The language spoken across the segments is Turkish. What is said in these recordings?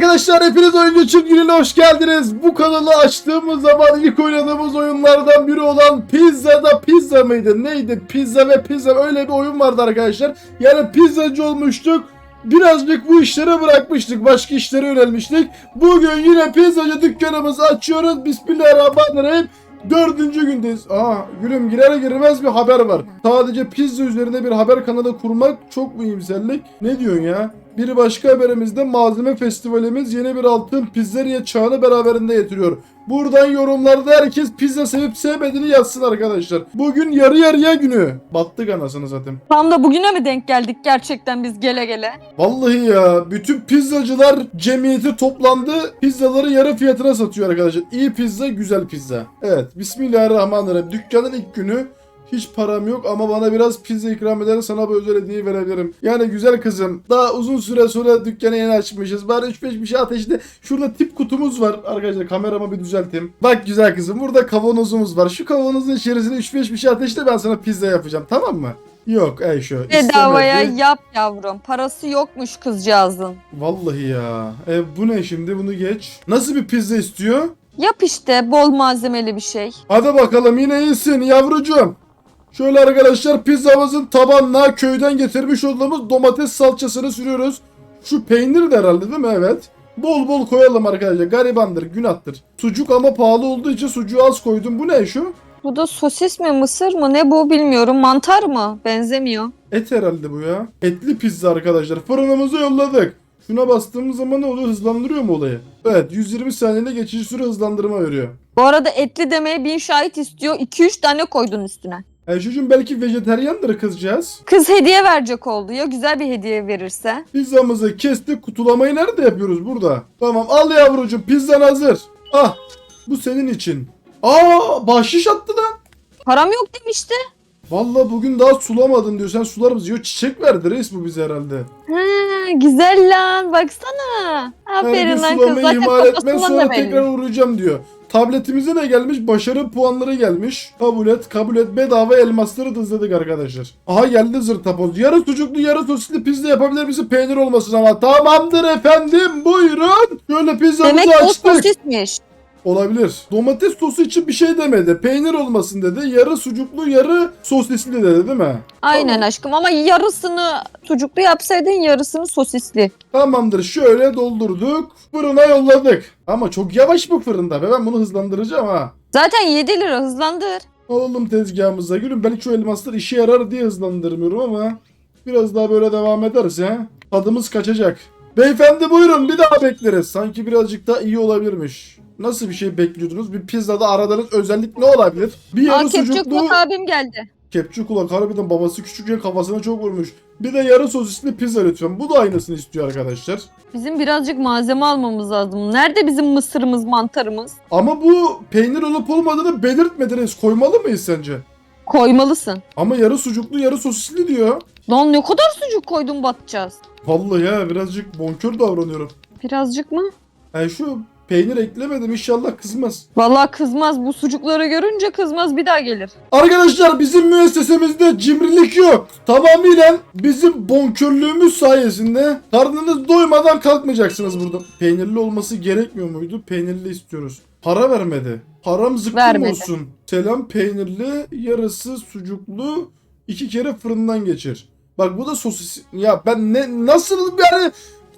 arkadaşlar hepiniz oyuncu Günü'ne hoş geldiniz. Bu kanalı açtığımız zaman ilk oynadığımız oyunlardan biri olan Pizza'da Pizza mıydı? Neydi? Pizza ve Pizza öyle bir oyun vardı arkadaşlar. Yani pizzacı olmuştuk. Birazcık bu işleri bırakmıştık. Başka işlere yönelmiştik. Bugün yine pizzacı dükkanımızı açıyoruz. Bismillahirrahmanirrahim. Dördüncü gündeyiz. Aa gülüm girer girmez bir haber var. Sadece pizza üzerinde bir haber kanalı kurmak çok mühimsellik. Ne diyorsun ya? Bir başka haberimizde malzeme festivalimiz yeni bir altın pizzeriye çağını beraberinde getiriyor. Buradan yorumlarda herkes pizza sevip sevmediğini yazsın arkadaşlar. Bugün yarı yarıya günü. Battık anasını zaten. Tam da bugüne mi denk geldik gerçekten biz gele gele? Vallahi ya bütün pizzacılar cemiyeti toplandı. Pizzaları yarı fiyatına satıyor arkadaşlar. İyi pizza güzel pizza. Evet Bismillahirrahmanirrahim. Dükkanın ilk günü. Hiç param yok ama bana biraz pizza ikram eder sana bu özel hediyeyi verebilirim. Yani güzel kızım daha uzun süre sonra dükkanı yeni açmışız. Bari 3-5 bir şey ateşle. Şurada tip kutumuz var arkadaşlar kameramı bir düzelteyim. Bak güzel kızım burada kavanozumuz var. Şu kavanozun içerisine 3-5 bir şey ateşle ben sana pizza yapacağım tamam mı? Yok ey şu. Bedavaya istemedi. yap yavrum. Parası yokmuş kızcağızın. Vallahi ya. E bu ne şimdi bunu geç. Nasıl bir pizza istiyor? Yap işte bol malzemeli bir şey. Hadi bakalım yine iyisin yavrucuğum. Şöyle arkadaşlar pizzamızın tabanına köyden getirmiş olduğumuz domates salçasını sürüyoruz. Şu peynir de herhalde değil mi? Evet. Bol bol koyalım arkadaşlar. Garibandır, günahtır. Sucuk ama pahalı olduğu için sucuğu az koydum. Bu ne şu? Bu da sosis mi mısır mı ne bu bilmiyorum. Mantar mı? Benzemiyor. Et herhalde bu ya. Etli pizza arkadaşlar. Fırınımıza yolladık. Şuna bastığımız zaman ne oluyor? Hızlandırıyor mu olayı? Evet 120 saniyede geçici süre hızlandırma veriyor. Bu arada etli demeye bin şahit istiyor. 2-3 tane koydun üstüne. Ayşe'cim belki vejeteryandır kızcağız. Kız hediye verecek oldu ya güzel bir hediye verirse. Pizzamızı kestik. Kutulamayı nerede yapıyoruz? Burada. Tamam al yavrucuğum pizzan hazır. Ah bu senin için. Aa bahşiş attı lan. Param yok demişti. Vallahi bugün daha sulamadın diyor. Sen sular mısın? Yok çiçek verdi reis bu bize herhalde. Ha, güzel lan baksana. Aferin lan kız. sulamayı Zaten ihmal etme sonra tekrar uğrayacağım diyor. Tabletimize ne gelmiş? Başarı puanları gelmiş. Kabul et, kabul et. Bedava elmasları dızladık arkadaşlar. Aha geldi zırtapoz. Yarı sucuklu, yarı sosisli pizza yapabilir misin? Peynir olmasın ama. Tamamdır efendim. Buyurun. Şöyle pizzamızı Demek o açtık. sosismiş. Olabilir. Domates sosu için bir şey demedi. Peynir olmasın dedi. Yarı sucuklu, yarı sosisli dedi değil mi? Aynen Tamam. aşkım ama yarısını sucuklu yapsaydın yarısını sosisli. Tamamdır. Şöyle doldurduk. Fırına yolladık. Ama çok yavaş bu fırında. be. Ben bunu hızlandıracağım ha. Zaten 7 lira hızlandır. Alalım tezgahımıza. Gülüm belki şu elmaslar işe yarar diye hızlandırmıyorum ama biraz daha böyle devam ederse tadımız kaçacak. Beyefendi buyurun bir daha bekleriz. Sanki birazcık daha iyi olabilirmiş. Nasıl bir şey bekliyordunuz? Bir pizzada aradığınız özellik ne olabilir? Bir Aa yarı kepçe sucuklu kulak abim geldi. kepçe kulak harbiden babası küçükken kafasına çok vurmuş. Bir de yarı sosisli pizza lütfen. Bu da aynısını istiyor arkadaşlar. Bizim birazcık malzeme almamız lazım. Nerede bizim mısırımız, mantarımız? Ama bu peynir olup olmadığını belirtmediniz. Koymalı mıyız sence? Koymalısın. Ama yarı sucuklu yarı sosisli diyor. Lan ne kadar sucuk koydun batacağız. Vallahi ya birazcık bonkör davranıyorum. Birazcık mı? Yani şu peynir eklemedim inşallah kızmaz. Vallahi kızmaz. Bu sucukları görünce kızmaz bir daha gelir. Arkadaşlar bizim müessesemizde cimrilik yok. Tamamıyla bizim bonkörlüğümüz sayesinde karnınız doymadan kalkmayacaksınız burada. Peynirli olması gerekmiyor muydu? Peynirli istiyoruz. Para vermedi. Param zıkkım Vermedi. olsun. Selam peynirli, yarısı sucuklu, iki kere fırından geçir. Bak bu da sosis. Ya ben ne nasıl yani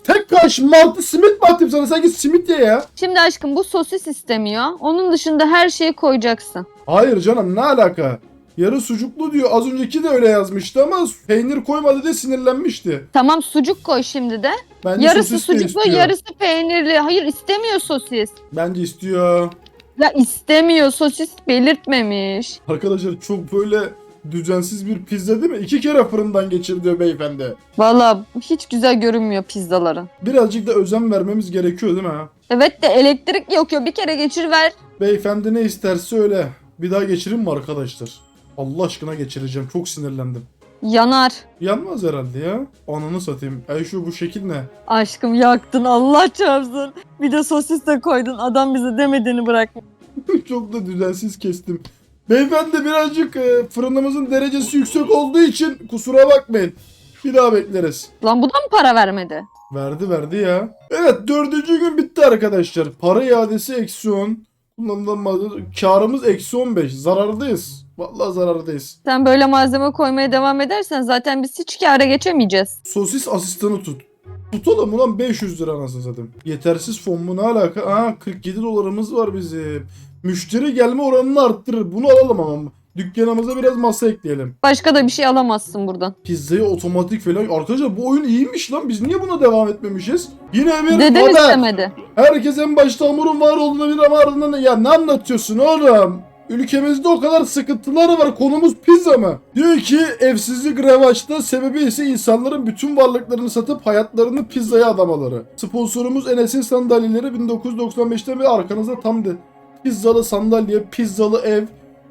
tek kaş mantı simit mi atayım sana? Sanki simit ye ya. Şimdi aşkım bu sosis istemiyor. Onun dışında her şeyi koyacaksın. Hayır canım ne alaka? Yarı sucuklu diyor. Az önceki de öyle yazmıştı ama peynir koymadı diye sinirlenmişti. Tamam sucuk koy şimdi de. Bence yarısı sosis de sucuklu, istiyor. yarısı peynirli. Hayır istemiyor sosis. Bence istiyor. Ya istemiyor sosis belirtmemiş. Arkadaşlar çok böyle düzensiz bir pizza değil mi? İki kere fırından geçir diyor beyefendi. Valla hiç güzel görünmüyor pizzaların. Birazcık da özen vermemiz gerekiyor değil mi? ha? Evet de elektrik yakıyor. Bir kere geçir ver. Beyefendi ne isterse öyle. Bir daha geçireyim mi arkadaşlar? Allah aşkına geçireceğim. Çok sinirlendim. Yanar. Yanmaz herhalde ya. Ananı satayım. Ay şu bu şekil ne? Aşkım yaktın Allah çarpsın. Bir de sosis de koydun. Adam bize demediğini bırakma. Çok da düzensiz kestim. Beyefendi birazcık e, fırınımızın derecesi yüksek olduğu için kusura bakmayın. Bir daha bekleriz. Lan bu da mı para vermedi? Verdi verdi ya. Evet dördüncü gün bitti arkadaşlar. Para iadesi eksi 10. Kullanılan malzeme- karımız eksi 15. Zarardayız. Vallahi zarardayız. Sen böyle malzeme koymaya devam edersen zaten biz hiç kâra geçemeyeceğiz. Sosis asistanı tut. Tutalım ulan 500 lira anasını satayım. Yetersiz fon mu ne alaka? Aa 47 dolarımız var bizim. Müşteri gelme oranını arttırır. Bunu alalım ama. Dükkanımıza biraz masa ekleyelim. Başka da bir şey alamazsın buradan. Pizzayı otomatik falan. Arkadaşlar bu oyun iyiymiş lan. Biz niye buna devam etmemişiz? Yine Dedem haber. istemedi. Herkes en başta hamurun var olduğunu bilir ama ardından da ya ne anlatıyorsun oğlum? Ülkemizde o kadar sıkıntıları var. Konumuz pizza mı? Diyor ki evsizlik revaçta sebebi ise insanların bütün varlıklarını satıp hayatlarını pizzaya adamaları. Sponsorumuz Enes'in sandalyeleri 1995'te ve arkanızda tam de pizzalı sandalye, pizzalı ev,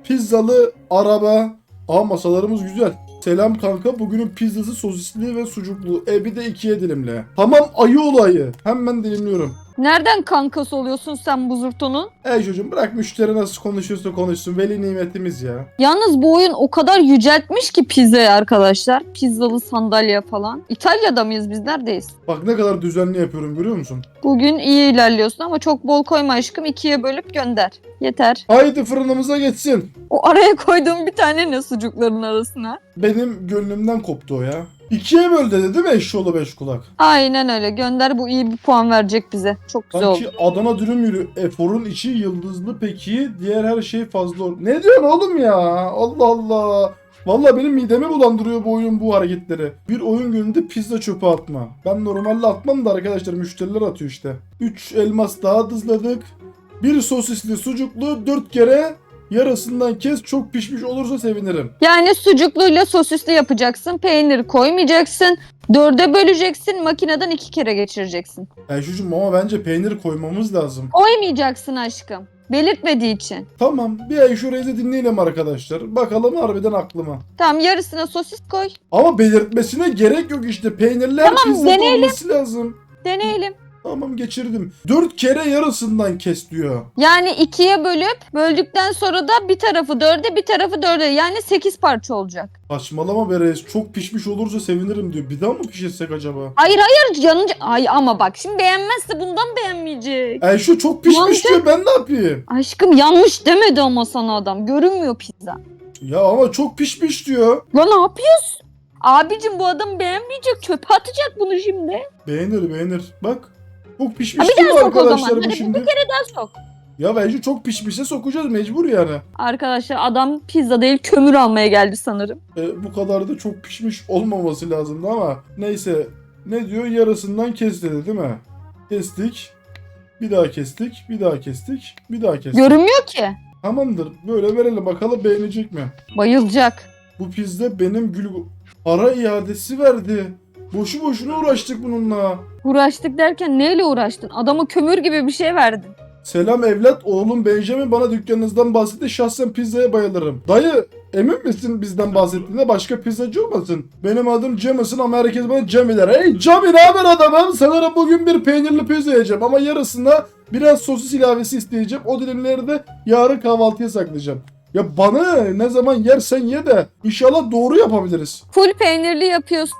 pizzalı araba. Aa masalarımız güzel. Selam kanka bugünün pizzası sosisli ve sucuklu. E bir de ikiye dilimle. Tamam ayı olayı. Hemen dilimliyorum. Nereden kankası oluyorsun sen bu zurtunun? Ey çocuğum bırak müşteri nasıl konuşuyorsa konuşsun. Veli nimetimiz ya. Yalnız bu oyun o kadar yüceltmiş ki pizzayı arkadaşlar. Pizzalı sandalye falan. İtalya'da mıyız biz neredeyiz? Bak ne kadar düzenli yapıyorum görüyor musun? Bugün iyi ilerliyorsun ama çok bol koyma aşkım. ikiye bölüp gönder. Yeter. Haydi fırınımıza geçsin. O araya koyduğum bir tane ne sucukların arasına? Benim gönlümden koptu o ya. İkiye böl dedi değil mi eşşoğlu beş kulak? Aynen öyle. Gönder bu iyi bir puan verecek bize. Çok güzel oldu. Sanki Adana dürüm yürü. Efor'un içi yıldızlı peki. Diğer her şey fazla. ol- Ne diyorsun oğlum ya? Allah Allah. Vallahi benim midemi bulandırıyor bu oyun bu hareketleri. Bir oyun gününde pizza çöpe atma. Ben normalde atmam da arkadaşlar müşteriler atıyor işte. 3 elmas daha dızladık. Bir sosisli sucuklu 4 kere yarısından kes çok pişmiş olursa sevinirim. Yani sucukluyla sosisli yapacaksın. Peynir koymayacaksın. Dörde böleceksin. Makineden iki kere geçireceksin. Ayşucuğum ama bence peynir koymamız lazım. Koymayacaksın aşkım. Belirtmediği için. Tamam bir Ayşu Reis'i dinleyelim arkadaşlar. Bakalım harbiden aklıma. Tamam yarısına sosis koy. Ama belirtmesine gerek yok işte. Peynirler Tamam, deneyelim. olması lazım. Deneyelim. Tamam geçirdim. Dört kere yarısından kes diyor. Yani ikiye bölüp böldükten sonra da bir tarafı dörde bir tarafı dörde. Yani sekiz parça olacak. Saçmalama be reis. Çok pişmiş olursa sevinirim diyor. Bir daha mı pişirsek acaba? Hayır hayır yanınca... Ay ama bak şimdi beğenmezse bundan beğenmeyecek. Ayşu çok pişmiş Mantık. diyor. Ben ne yapayım? Aşkım yanlış demedi ama sana adam. Görünmüyor pizza. Ya ama çok pişmiş diyor. Lan ne yapıyorsun? Abicim bu adam beğenmeyecek. Çöpe atacak bunu şimdi. Beğenir beğenir. Bak. Çok pişmiş bir değil mi daha sok o zaman. arkadaşlar bu Hadi bir şimdi? Daha sok. Ya bence çok pişmişse sokacağız mecbur yani. Arkadaşlar adam pizza değil kömür almaya geldi sanırım. E, bu kadar da çok pişmiş olmaması lazımdı ama neyse ne diyor yarısından kes dedi değil mi? Kestik. Bir daha kestik. Bir daha kestik. Bir daha kestik. Görünmüyor ki. Tamamdır. Böyle verelim bakalım beğenecek mi? Bayılacak. Bu pizza benim gül para iadesi verdi. Boşu boşuna uğraştık bununla. Uğraştık derken neyle uğraştın? Adama kömür gibi bir şey verdin. Selam evlat oğlum Benjamin bana dükkanınızdan bahsetti şahsen pizzaya bayılırım. Dayı emin misin bizden bahsettiğinde başka pizzacı olmasın? Benim adım Jamison ama herkes bana Jami der. Hey Jami ne haber adamım? Sanırım bugün bir peynirli pizza yiyeceğim ama yarısında biraz sosis ilavesi isteyeceğim. O dilimleri de yarın kahvaltıya saklayacağım. Ya bana ne zaman yersen ye de inşallah doğru yapabiliriz. Full peynirli yapıyorsun.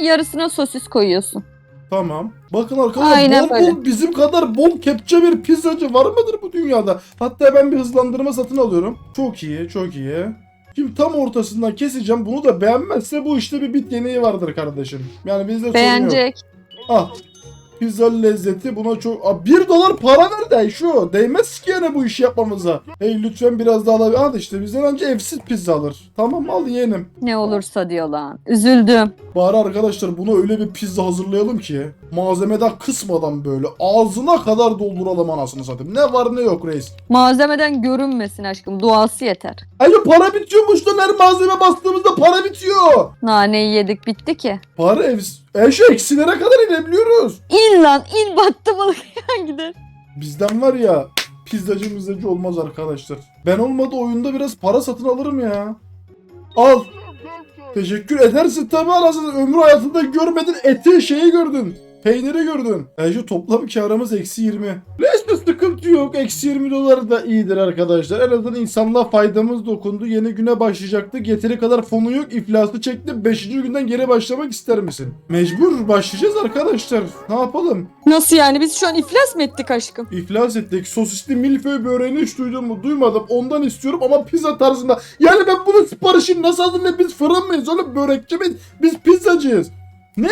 Yarısına sosis koyuyorsun. Tamam. Bakın arkadaşlar Aynen bol böyle. bol bizim kadar bol kepçe bir pizzacı var mıdır bu dünyada? Hatta ben bir hızlandırma satın alıyorum. Çok iyi, çok iyi. Şimdi tam ortasından keseceğim. Bunu da beğenmezse bu işte bir bit yeneği vardır kardeşim. Yani bizde sorun yok. Beğenecek. Ah. Pizza lezzeti buna çok... Aa, 1 dolar para nerede şu? Değmez ki yani bu işi yapmamıza. Hey lütfen biraz daha alabilir. Al işte bizden önce evsiz pizza alır. Tamam al yeğenim. Ne olursa diyor lan. Üzüldüm. Bari arkadaşlar buna öyle bir pizza hazırlayalım ki malzemeden kısmadan böyle ağzına kadar dolduralım anasını satayım. Ne var ne yok reis. Malzemeden görünmesin aşkım. Duası yeter. Ay para bitiyormuş lan her malzeme bastığımızda para bitiyor. Naneyi yedik bitti ki. Para ev... E şu eksilere kadar inebiliyoruz. İn lan in battı balık gider. Bizden var ya pizzacı mizzacı olmaz arkadaşlar. Ben olmadı oyunda biraz para satın alırım ya. Al. Teşekkür edersin tabii anasını. Ömrü hayatında görmedin eti şeyi gördün. Peyniri gördün. E şu toplam karımız eksi 20. Neyse sıkıntı yok. Eksi 20 dolar da iyidir arkadaşlar. En azından insanlığa faydamız dokundu. Yeni güne başlayacaktık. Yeteri kadar fonu yok. İflası çekti. 5. günden geri başlamak ister misin? Mecbur başlayacağız arkadaşlar. Ne yapalım? Nasıl yani biz şu an iflas mı ettik aşkım? İflas ettik. Sosisli milföy böreğini hiç duydun mu? Duymadım. Ondan istiyorum ama pizza tarzında. Yani ben bunun siparişini nasıl hazırlayayım? Biz fırın mıyız oğlum? Börekçi miyiz? Biz pizzacıyız. Ne?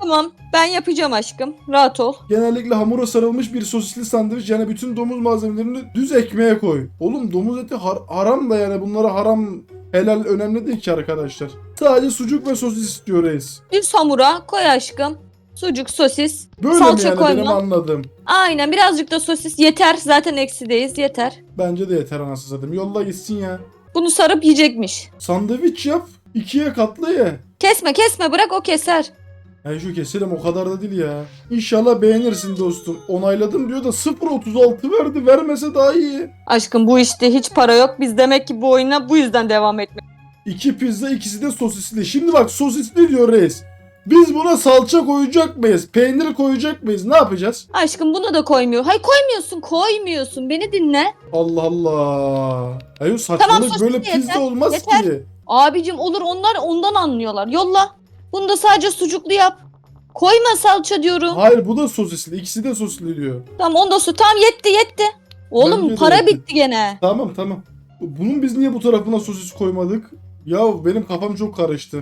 Tamam ben yapacağım aşkım. Rahat ol. Genellikle hamura sarılmış bir sosisli sandviç yani bütün domuz malzemelerini düz ekmeğe koy. Oğlum domuz eti har- haram da yani bunlara haram helal önemli değil ki arkadaşlar. Sadece sucuk ve sosis istiyor reis. Düz hamura koy aşkım. Sucuk, sosis. Böyle Salça mi yani koyma. benim anladığım? Aynen birazcık da sosis yeter. Zaten eksideyiz yeter. Bence de yeter anasını satayım. Yolla gitsin ya. Bunu sarıp yiyecekmiş. Sandviç yap. ikiye katla ye. Kesme kesme bırak o keser. Ya şu keselim o kadar da değil ya. İnşallah beğenirsin dostum. Onayladım diyor da 0.36 verdi. Vermese daha iyi. Aşkım bu işte hiç para yok. Biz demek ki bu oyuna bu yüzden devam etmek. İki pizza ikisi de sosisli. Şimdi bak sosisli diyor reis. Biz buna salça koyacak mıyız? Peynir koyacak mıyız? Ne yapacağız? Aşkım bunu da koymuyor. Hay koymuyorsun koymuyorsun. Beni dinle. Allah Allah. Hayır saçmalık Tamam, sosisli böyle yeter, pizza olmaz yeter. ki. Abicim olur onlar ondan anlıyorlar. Yolla. Bunu da sadece sucuklu yap. Koyma salça diyorum. Hayır bu da sosisli. İkisi de sosisli diyor. Tamam onu da su. Tamam yetti yetti. Oğlum Bence de para yetti. bitti gene. Tamam tamam. Bunun biz niye bu tarafına sosis koymadık? Ya benim kafam çok karıştı.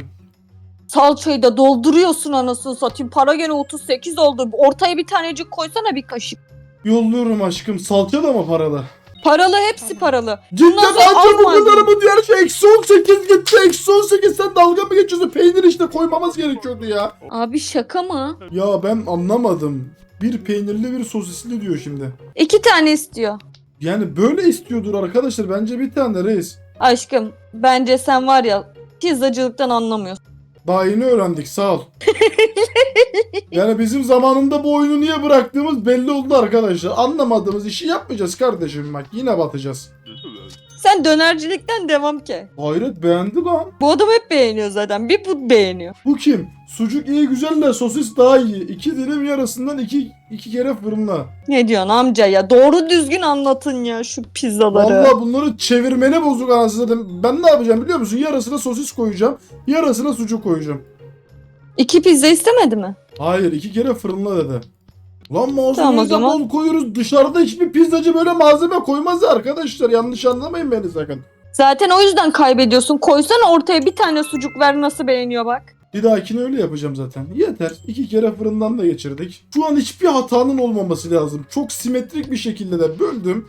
Salçayı da dolduruyorsun anasını satayım. Para gene 38 oldu. Ortaya bir tanecik koysana bir kaşık. Yolluyorum aşkım. Salça da mı parada? Paralı hepsi paralı. Cidden Bundan sonra anca bu alma. kadar mı diğer şey? Eksi 18 gitti. Eksi 18 sen dalga mı geçiyorsun? Peynir işte koymamız gerekiyordu ya. Abi şaka mı? Ya ben anlamadım. Bir peynirli bir sosisli diyor şimdi. İki tane istiyor. Yani böyle istiyordur arkadaşlar. Bence bir tane reis. Aşkım bence sen var ya pizzacılıktan anlamıyorsun. Daha yeni öğrendik sağ ol. yani bizim zamanında bu oyunu niye bıraktığımız belli oldu arkadaşlar. Anlamadığımız işi yapmayacağız kardeşim bak. Yine batacağız. Sen dönercilikten devam ki. Hayret beğendi lan. Bu adam hep beğeniyor zaten. Bir bu beğeniyor. Bu kim? Sucuk iyi güzel de sosis daha iyi. İki dilim yarısından iki, iki kere fırınla. Ne diyorsun amca ya? Doğru düzgün anlatın ya şu pizzaları. Valla bunları çevirmene bozuk anasını satayım. Ben ne yapacağım biliyor musun? Yarısına sosis koyacağım. Yarısına sucuk koyacağım. İki pizza istemedi mi? Hayır iki kere fırınla dedi. Lan malzemeyi Tamam bol koyuyoruz. Dışarıda hiçbir pizzacı böyle malzeme koymaz arkadaşlar. Yanlış anlamayın beni sakın. Zaten o yüzden kaybediyorsun. Koysana ortaya bir tane sucuk ver nasıl beğeniyor bak. Bir dahakine öyle yapacağım zaten. Yeter. İki kere fırından da geçirdik. Şu an hiçbir hatanın olmaması lazım. Çok simetrik bir şekilde de böldüm.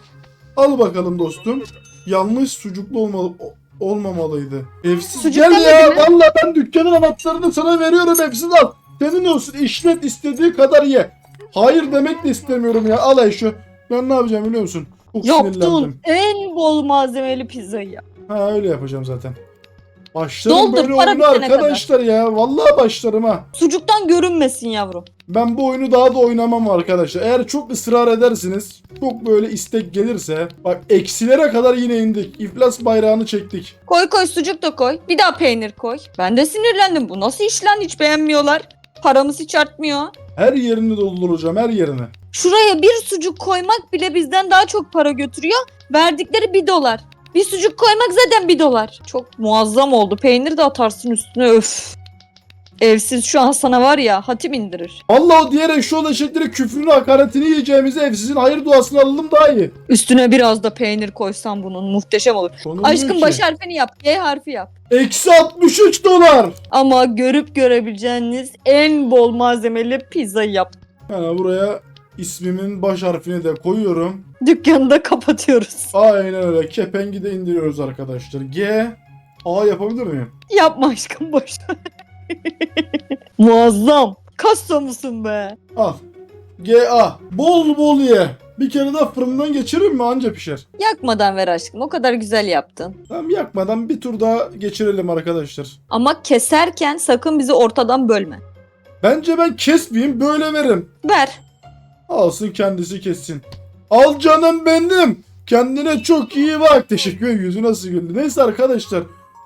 Al bakalım dostum. Yanlış sucuklu olmalı, olmamalıydı. Evsiz Sucuk gel ya. mi? Ben dükkanın anahtarını sana veriyorum. Evsiz al. Senin olsun. işlet istediği kadar ye. Hayır demek de istemiyorum ya. Al şu. Ben ne yapacağım biliyor musun? Çok Yaptığın sinirlendim. en bol malzemeli pizzayı. Ha öyle yapacağım zaten. Başlarım Doldur, böyle para oyuna bitene arkadaşlar ya. Vallahi başlarım ha. Sucuktan görünmesin yavrum. Ben bu oyunu daha da oynamam arkadaşlar. Eğer çok ısrar edersiniz, çok böyle istek gelirse, bak eksilere kadar yine indik. İflas bayrağını çektik. Koy koy sucuk da koy. Bir daha peynir koy. Ben de sinirlendim. Bu nasıl iş lan hiç beğenmiyorlar. Paramız hiç artmıyor. Her yerini dolduracağım, her yerini. Şuraya bir sucuk koymak bile bizden daha çok para götürüyor. Verdikleri bir dolar. Bir sucuk koymak zaten bir dolar. Çok muazzam oldu. Peynir de atarsın üstüne öf. Evsiz şu an sana var ya hatim indirir. Allah o diğer eşşoğlu eşekleri küfrünü hakaretini yiyeceğimize evsizin hayır duasını alalım daha iyi. Üstüne biraz da peynir koysan bunun muhteşem olur. Konu Aşkım baş harfini yap. G harfi yap. Eksi 63 dolar. Ama görüp görebileceğiniz en bol malzemeli pizzayı yap. Yani buraya ismimin baş harfini de koyuyorum. Dükkanı da kapatıyoruz. Aynen öyle. Kepengi de indiriyoruz arkadaşlar. G. A yapabilir miyim? Yapma aşkım boş. Muazzam. Kassa mısın be? Al. G A. Bol bol ye. Bir kere daha fırından geçiririm mi anca pişer. Yakmadan ver aşkım. O kadar güzel yaptın. Tamam yakmadan bir tur daha geçirelim arkadaşlar. Ama keserken sakın bizi ortadan bölme. Bence ben kesmeyeyim böyle veririm. Ver. Alsın kendisi kessin. Al canım benim. Kendine çok iyi bak. Teşekkür ederim. Yüzü nasıl güldü. Neyse arkadaşlar.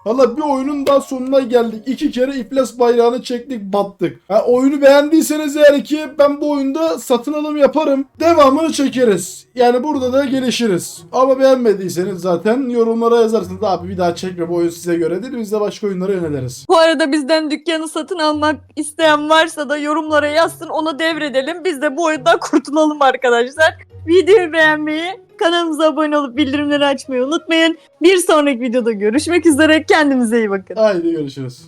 Valla bir oyunun daha sonuna geldik. İki kere iflas bayrağını çektik battık. Ha, oyunu beğendiyseniz eğer ki ben bu oyunda satın alım yaparım. Devamını çekeriz. Yani burada da gelişiriz. Ama beğenmediyseniz zaten yorumlara yazarsınız. Abi bir daha çekme bu oyun size göre değil. Biz de başka oyunlara yöneliriz. Bu arada bizden dükkanı satın almak isteyen varsa da yorumlara yazsın ona devredelim. Biz de bu oyundan kurtulalım arkadaşlar. Videoyu beğenmeyi, kanalımıza abone olup bildirimleri açmayı unutmayın. Bir sonraki videoda görüşmek üzere. Kendinize iyi bakın. Haydi görüşürüz.